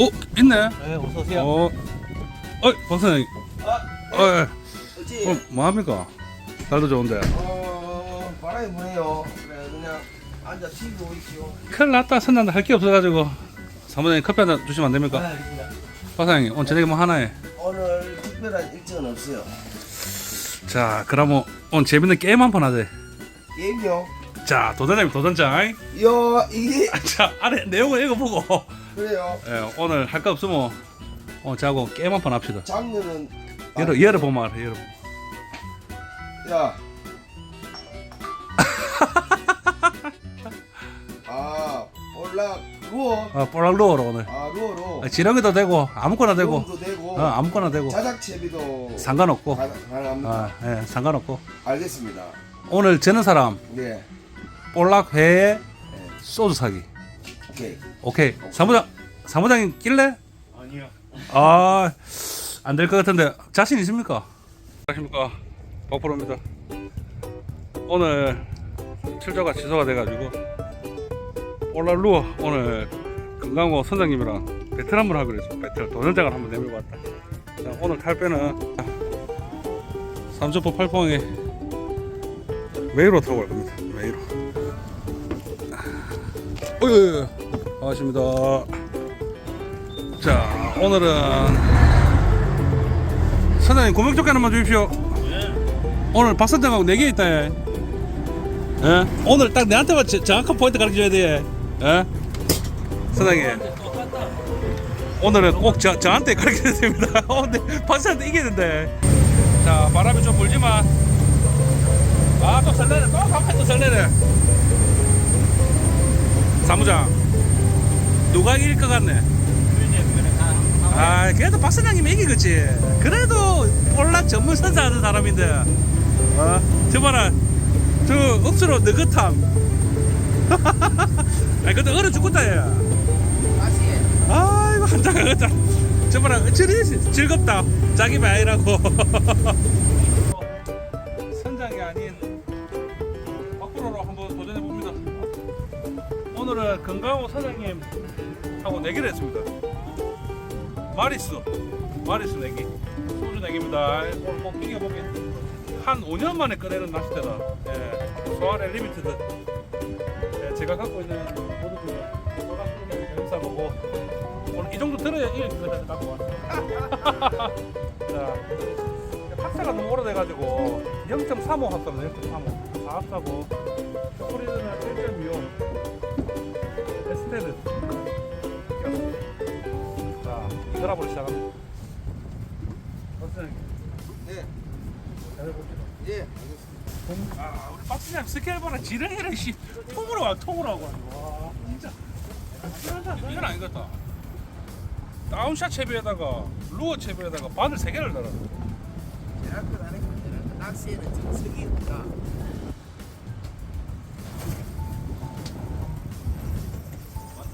어 있네. 네, 어서 오세요. 어, 어 박사님. 아, 어, 예. 어, 뭐 합니까? 날도 좋은데. 어, 바람이 부네요. 그래, 그냥 앉아 쉬고 있죠. 큰일 났다. 선난다 할 게 없어가지고. 사무장님 커피 한잔 주시면 안 아, 됩니까? 알겠습니다. 박사님 오늘 저녁에 뭐 하나에? 오늘 특별한 일정은 없어요. 자, 그러면 오늘 재밌는 게임 한 판 하자. 게임요? 자, 도전자님 도전장. 야, 이게 아, 자, 아래 내용을 읽어보고. 그래요. 예, 오늘 할 거 없으면 오늘 저하고 게임 한 판 합시다. 장르는 얘를 얘를 보면 알아. 얘를. 야. 아, 올라 루어. 아, 뽀락루어로 오늘. 아, 루어로. 아, 지렁이도 되고 아무거나 되고. 도 되고. 어, 아무거나 되고. 자작채비도 상관없고. 가- 가능합니다. 아, 예, 상관없고. 알겠습니다. 오늘 저는 사람 네. 볼락 회에 네. 소주 사기. 오케이. 오케이. 사무장 사무장님 낄래? 아니요. 아, 안 될 것 같은데 자신 있습니까? 안녕하십니까. 박프로입니다. 오늘 출조가 취소가 돼가지고 올랄루어 오늘 건강호 선장님이랑 배틀 한번 하기로 했어. 배틀 도전장을 한번 내밀고 왔다. 자, 오늘 탈 배는 삼천포 팔봉에 메이로 타고 갈 겁니다. 메이로. 어이, 반갑습니다. 자, 오늘은 선장님 고명 조끼 하나만 주십시오. 오늘 박 선장하고 네개 있다. 예. 예? 오늘 딱 내한테만 저- 정확한 포인트 가르쳐줘야 돼. 예? 선장님. 오늘은 꼭 저, 저한테 가르쳐야 됩니다. 오늘 박 선장한테 이겨야 된대. 자, 바람이 좀 불지만. 아, 또 설레네. 또 갑자기 또 설레네. 사무장. 누가 이길 것 같네? 아, 그래도 박 선장님이 이기겠지. 그래도 볼락 전문 선사 하는 사람인데, 어? 저 봐라, 저 억수로 느긋함. 아, 근데 얼어 죽겠다, 얘. 아이고, 한장하겠다. 저 봐라, 저리 즐겁다. 자기 말이라고. 선장이 아닌 박프로로 한번 도전해 봅니다. 오늘은 건강호 사장님 하고 내기를 했습니다. 마리스 마리스 내기. 소주 내기입니다. 오늘 꼭 이겨보게. 한 5년 만에 꺼내는 낚싯대다. 예, 소아레 리미티드. 예, 제가 갖고 있는 모든 중에 소라스는 영사보고 오늘 이 정도 들어야 이길 것 같아서 갖고 왔어 자 합사가 너무 오래돼가지고 0.35 합사입니다. 0.35 다 합사고. 1.25 자, 이거라고 시작합니다. 네. 잘해봅시다. 예. 알겠습니다. 아, 우리 박사님 스케일 봐라. 지렁이를 씨 통으로 와, 통으로 하고 와, 진짜. 이건 아니겠다. 다운샷 채비에다가 루어 채비에다가 바늘 세 개를 달아. 대학교 다니고 낚시에는 정석이 없다.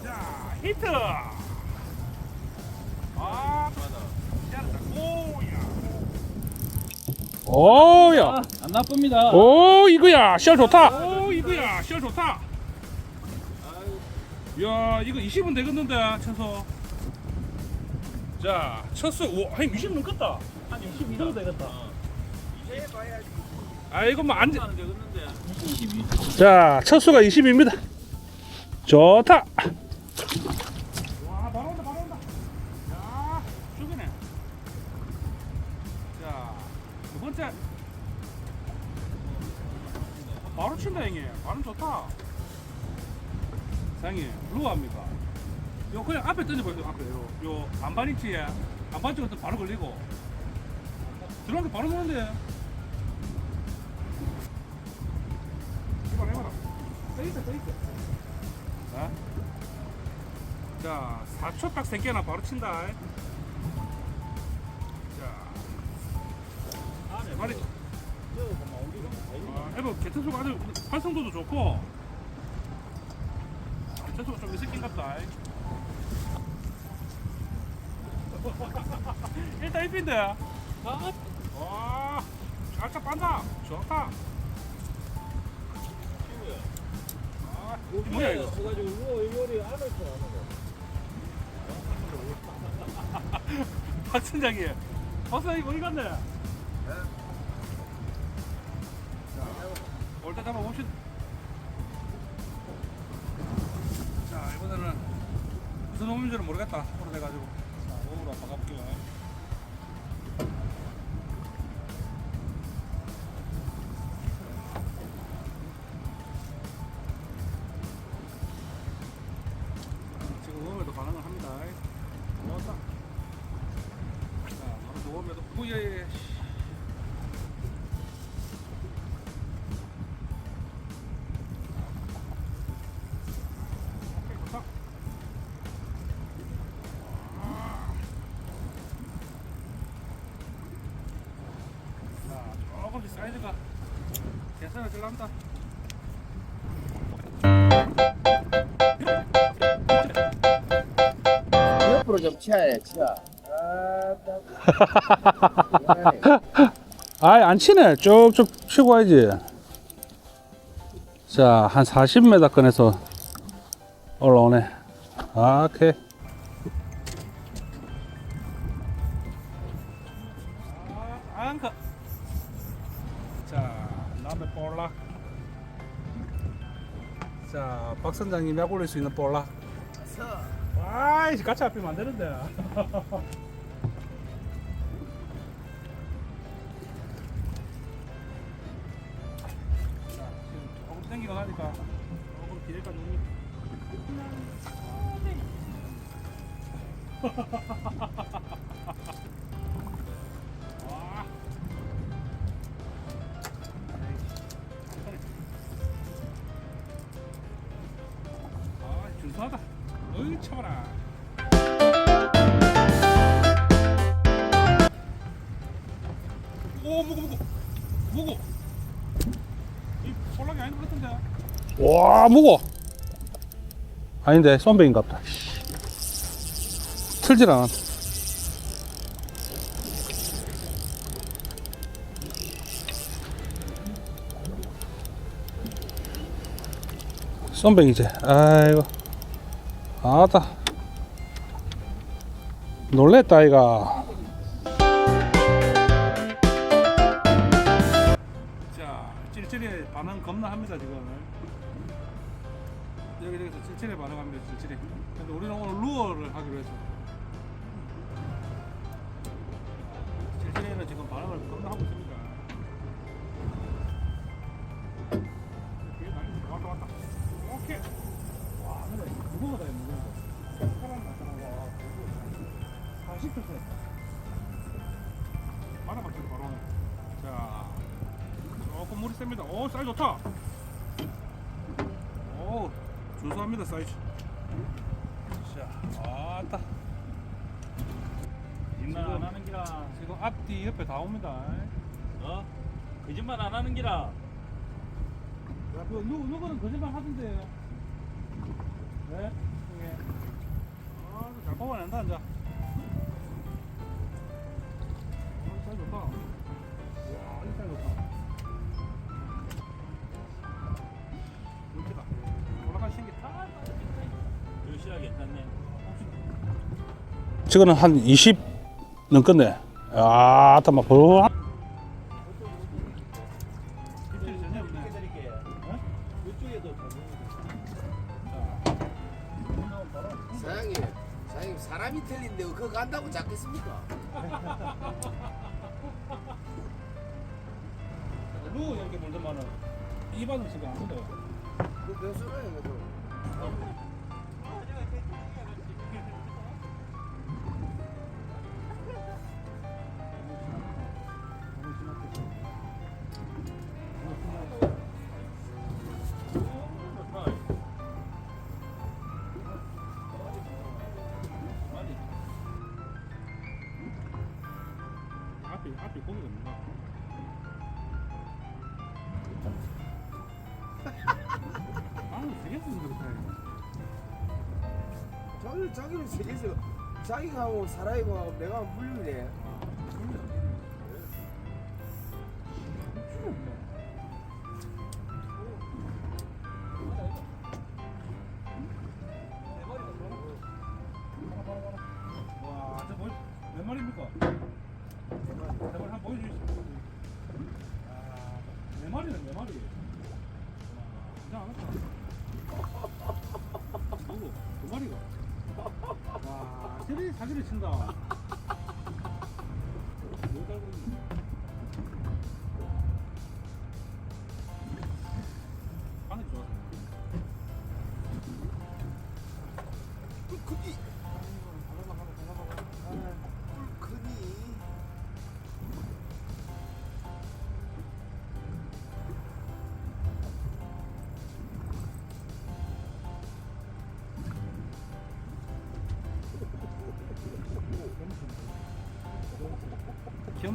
자, 히트. 오야. 안 나쁩니다. 오 이거야. 시야 좋다. 오 이거야. 시야 좋다. 야 이거 20은 되겠는데 최소. 자 첫수 오한 20 넘겠다. 한 22 정도 되겠다. 아 이거 뭐 안. 자, 첫수가 20입니다. 좋다. 발음 좋다. 사장님 루어 합니까 요 그냥 앞에 던져버려 앞에. 요, 요 안반인치에 안반치 같은 바로 걸리고. 들어간 게 바로 노는데. 해봐라 해봐라. 떠 있어 떠 있어 자, 자 4초 딱 3개나 바로 친다. 자. 말이 아, 해봐 개체수가 아주 활성도도 좋고 개체수가 좀 있을긴 같다 일단. 아, 와, 살짝 빤다. 좋다. 아, 뭐야 이거? 가지고 뭐 요리 안을 거박 선장님. 박 선장님 어디 갔네? 올때 잡아 봅시다. 자, 이번에는 무슨 놈인지는 모르겠다. 오래돼가지고. 자, 먹으러 가볼게요. 괜찮아질란다. 옆으로 좀 치아야 치아. 아이 안 치네 쭉쭉 치고 와야지 자 한 40m 꺼내서 올라오네 아, 오케이 박 선장님이 약 올릴 수 있는 볼락 아이 같이 앞이면 안 되는데. 조금 땡기고 나니까 조금 기대까지 옵니 와 무거. 아닌데 쏜배인갑다. 틀질 않아. 쏜배이지. 아이고. 아따. 놀랬다 아이가. 자, 찔찔이 반응 겁나 합니다 지금. 여기저기서 찔찔이 반응합니다 찔찔이. 근데 우리는 오늘 루어를 하기로 해서. 찔찔이는 지금 반응을 겁나 하고 있습니다. 왔다 왔다. 오케이. 와, 근데 무거워다 이 무거워. 사람 나타나 와. 40%. 말아봤죠 바로. 자. 조금 물이 셉니다. 오, 사이즈 좋다. 오, 준수합니다, 사이즈. 자, 아따. 거짓말 안 하는 기라 지금 앞뒤 옆에 다 옵니다. 어? 거짓말 안 하는 기라 그, 누, 누구는 거짓말 하던데요. 네? 이게. 아, 잘 뽑아낸다, 이제. 아, 지금은 한 20 넘겠네. 아, 아따 막 벌. 입질이 전혀 없네. 드릴게요 어? 이쪽에도 사장님, 사장님 사람이 틀린데 그거 간다고 잡겠습니까? 루 이렇게 물더만은 입안을 지금 안 묻어요. 그몇 소리예요, 그 앞이 앞이 고기가 없나? 아, 되게 쓰는 그렇다. 자기를 자기를 세계에서 자기가 하고 사라이고 하고 내가 하면 불륜이네.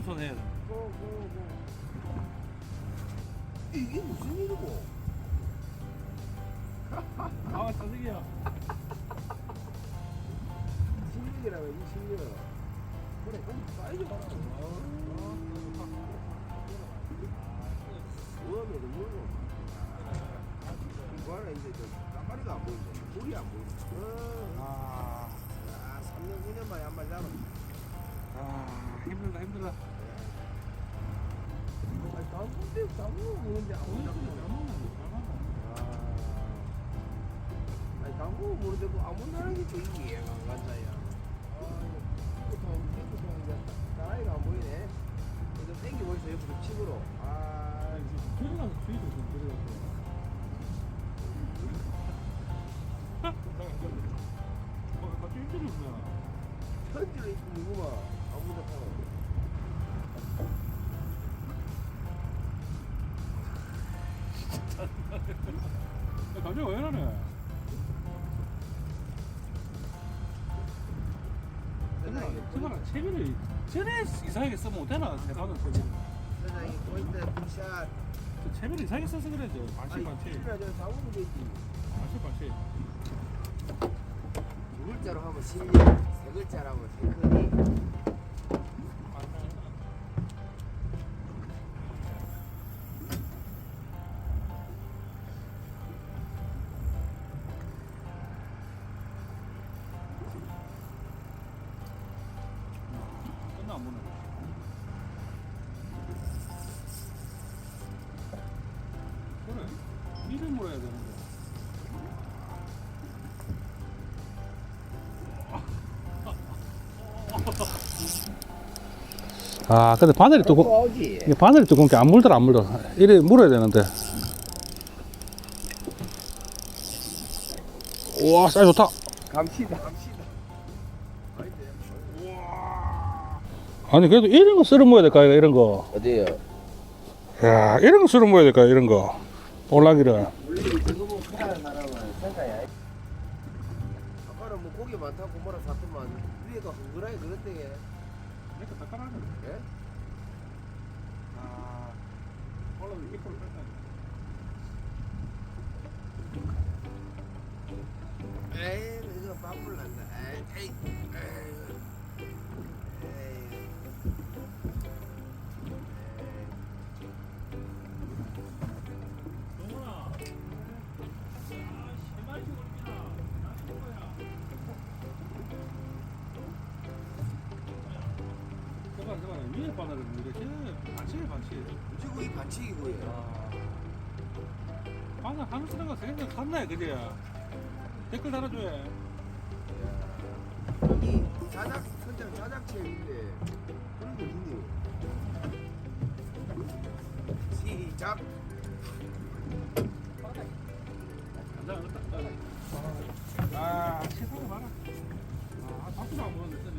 겸손해야 돼. 이게 무슨 일이고? 아, 사직이야. 실력이라고 이 실력. 그래, 그럼 사이즈 봐라. 우엄에도 물고. 이거는 이제 저 까마리가 안 보이네. 물이 안 보이네. 어. 아, 아, 3년 4년 만에 한 마리 잡았네. 아, 힘들다, 힘들다. 당근데 당근 모르는데 아무도. 아. 아니, 당근 모르는데 뭐 아무 나라는 게 저기 이해가 안 간다야. 나이가 안 보이네. 좀 땡기 보이소 옆으로 집으로. 아, 저리 가서 주의도 좀. 어, 갑자기 힘들이 없냐. 편지를 입고 누구만 아무도 하고. 야, 갑자기 왜 이러네? 정말 채비를 전에 이상하게 쓰면 못되나? 대단한 채비. 세상에 포인트. 저 채비를 이상하게 써서 그래죠. 반씩 반씩. 저 잡으면 되지. 반씩 반씩. 두 글자로 하면 실력, 세 하면 테크 아, 근데 바늘이 두꺼. 이게 바늘이 두꺼운 게 안 물더라, 안 물더. 이래 물어야 되는데. 우와, 사이 좋다. 감시다. 감시다. 아니, 그래도 이런 거 쓸어 모아야 될까, 이런 거. 어디요? 야, 이런 거 쓸어 모아야 될까, 이런 거. 올라기를. 아까는 뭐 고기 많다고 뭐라 샀더만 위에가 흥그라게 그랬대게. 이렇게 다 깔아야 예? 아, 올라도 이쁘게 뺄까? 에이, 이거 밥물 난다. 에이, 에이, 에이. 에이. 반칙이고요. 바늘 하늘 쓰는 거 생각 샀네, 그지? 댓글 달아줘야. 이 자작 선장 자작체인데 그런 거 있네요. 시작. 아, 세상에 봐라. 아, 밥도 안 먹었는데,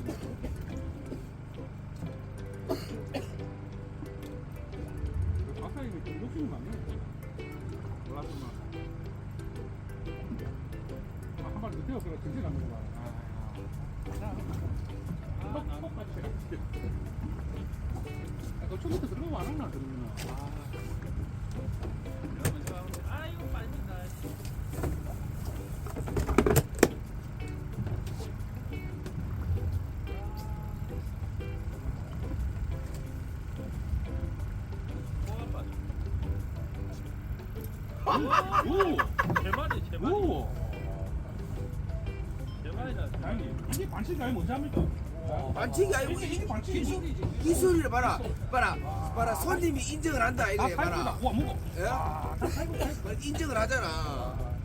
아까 초부터 들어가면 안 아, 오! 대박이다, 오! 제발이 제발이 오! 제발이다 제발이. 이게 관심 가면 뭔지 압니까? 반칙이 아니고 이- 반칙이지. 기술이를 봐라 봐라 봐라 손님이 인정을 한다 다 이거야 살구다. 봐라 와, 먹어. 예? 아. 인정을 하잖아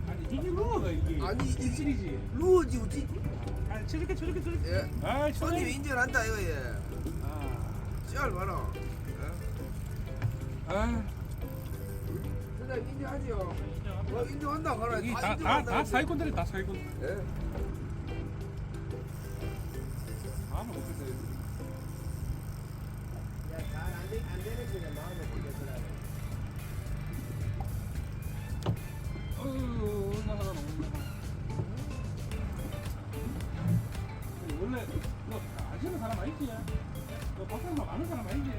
아니, 이게 루어가 이게. 아니, 이게- 기술이지. 루어지 우지 아니, 저렇게 저렇게 저렇게. 예? 아, 손님이 인정을 한다 이거 예 아. 쩔 봐라 예? 아, 사장님 인정하죠 어, 인정한다 가라 이다 다, 다, 인정한다 다 사기꾼들이 다 사기꾼. 예? 나가 먹는다. 원래 너 아시는 사람 아니지? 너 밖에서 많은 사람 아니지?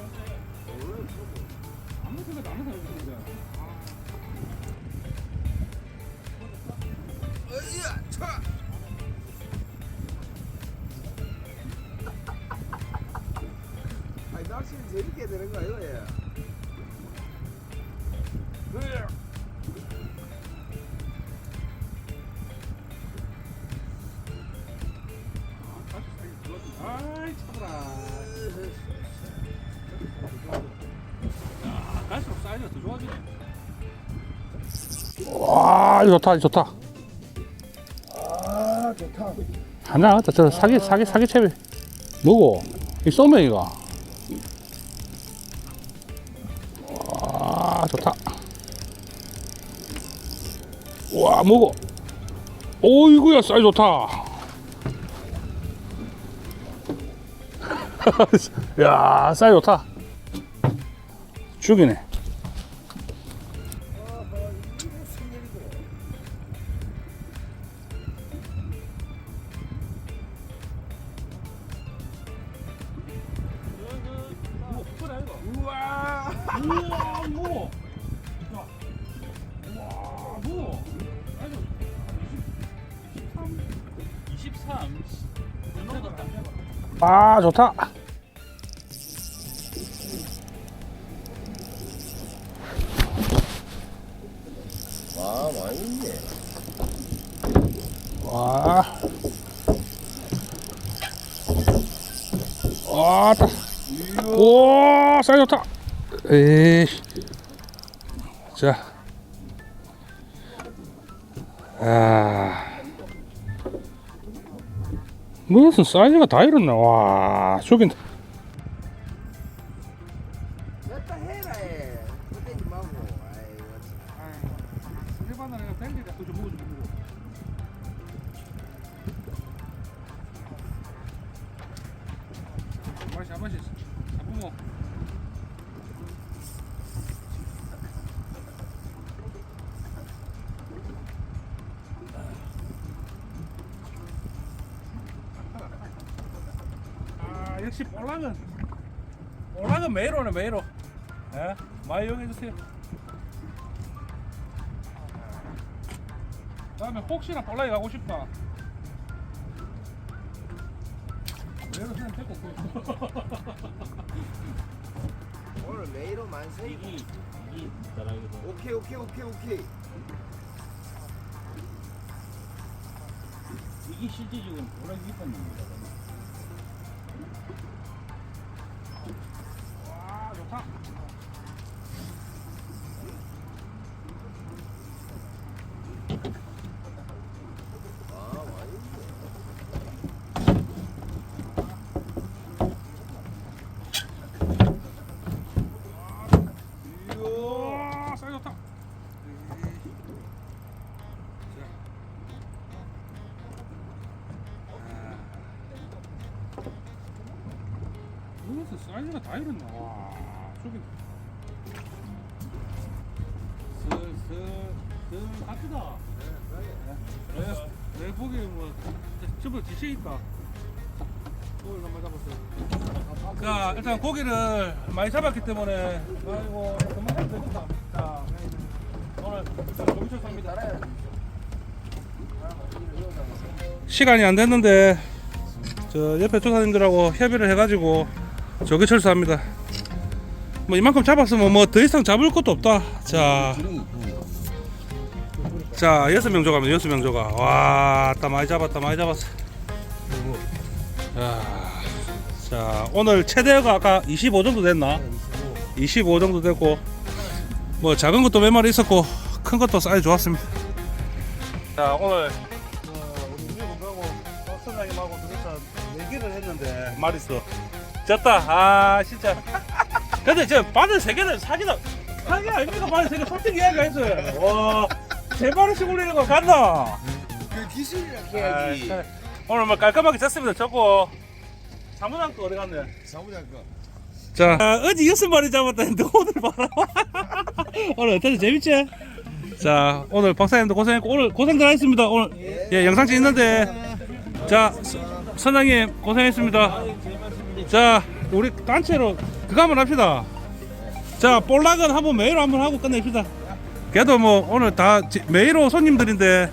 와 이거 좋다 좋다. 아 좋다. 하나 왔다 저 사기 사기 사기 채비. 뭐고? 이 소명이가. 와 좋다. 와 뭐고? 오이구야 사이 좋다. 야 사이 좋다. 죽이네 아 좋다 아 많이 있네 와. 와, 따. 와, 사이 좋다. 에이. 자. 아. 무슨 사이즈가 다 이렇나? 와, 죽인다. 다음에 혹시나 볼락이 가고 싶다. 매일 그냥 데리고 고 오늘 메이로 만세 이기 이기 나랑이도. 오케이 오케이 오케이 오케이 이게 실제 지금 깊은 겁니다. 사이즈가 다 이렇나? 와 저기 슬슬슬 갑시다. 내, 내 보기에 뭐 집을 지시니까 고기를 한번 잡았어요. 자 일단 고기를 많이 잡았기 때문에 아이고 하면 되겠다. 자 오늘 일단 조기철 삽니다. 시간이 안 됐는데 저 옆에 조사님들하고 협의를 해가지고 저기 철수합니다. 뭐 이만큼 잡았으면 뭐 더 이상 잡을 것도 없다. 자. 자 여섯 명 조가면 여섯 명 조가. 와 따 많이 잡았다 많이 잡았어. 자, 자 오늘 최대가 아까 25 정도 됐나? 25 정도 됐고 뭐 작은 것도 몇 마리 있었고 큰 것도 사이즈 좋았습니다. 자 오늘 어, 우리 마리스 졌다. 아 진짜. 근데 저 바늘 세 개는 사기다. 사기 아닙니까? 바늘 세개 솔직히 이야기했어요. 와세 마리씩 올리는 거 갔나? 그 기술이라 아, 해야지. 그래. 오늘 뭐 깔끔하게 졌습니다. 졌고 사무장 거 어디 갔네? 사무장 거. 자. 아, 어제 여섯 마리 잡았다 했는데 오늘 봐라. 오늘 어떠세요 재밌지? 자 오늘 박사님도 고생했고 오늘 고생들 하셨습니다. 오늘. 예 영상 찍는데. 자 서- 선장님 고생했습니다 자 우리 단체로 그거 한번 합시다. 자 볼락은 한번 메이로 한번 하고 끝냅시다. 그래도 뭐 오늘 다 지- 메이로 손님들인데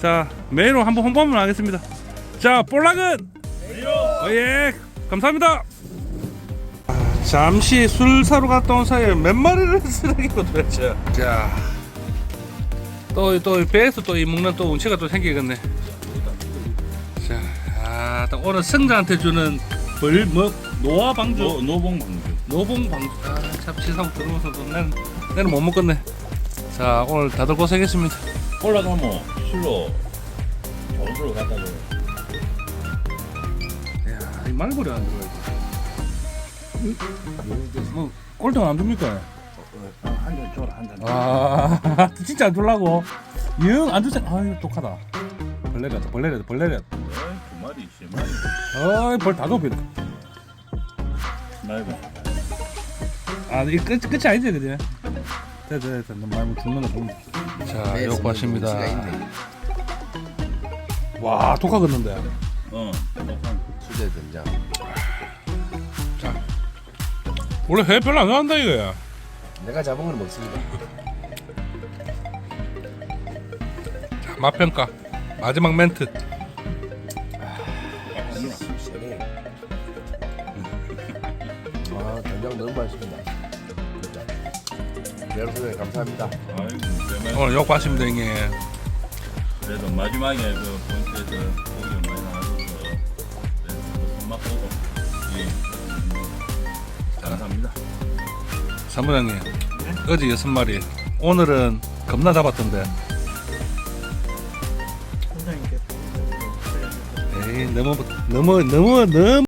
자 메이로 한번 홍보 한번 하겠습니다. 자 볼락은! 어, 예 감사합니다. 잠시 술 사러 갔다 온 사이에 몇 마리를 쓰레기고 도대체. 자또또 배에서 또 이 먹는 또 운치가 또 생기겠네. 자 아, 또 오늘 승자한테 주는 벌뭐 노화 방주. 노, 노봉 방주. 노봉 방주. 아참 시상 들으면서 또 나는 나는 못 먹겠네. 자 오늘 다들 고생했습니다. 올라가면 실로 저기로 갖다 줘. 야이 말벌이 안 들어가지 뭐 꼴등 안 줍니까? 한잔 줘라 한 잔. 아 진짜 안 줄라고. 영안 주세 아유 똑하다. 벌레라도 벌레라도 벌레라도 두 마리 세 마리. 어이 벌다 좁히네 말고. 아이 끝 끝이 아니지 그지 됐다 됐다 너 말고 죽는 거 죽는 자 네, 운치가 있네. 와 독하겠는데 어. 수제 된장. 원래 회 별로 안 좋아한다 이거야 내가 잡은 건 먹습니다. 자, 맛평가 마지막 멘트 된장 너무 맛있습니다. 여러분 감사합니다. 아이고. 오늘 욕 봤습니다 형님 그래도 마지막에 그 포인트에서 고기 많이 나와서 손맛 보고 예. 감사합니다. 사무장님 어제 여섯 마리 오늘은 겁나 잡았던데 에이 너무 너무 너무 너무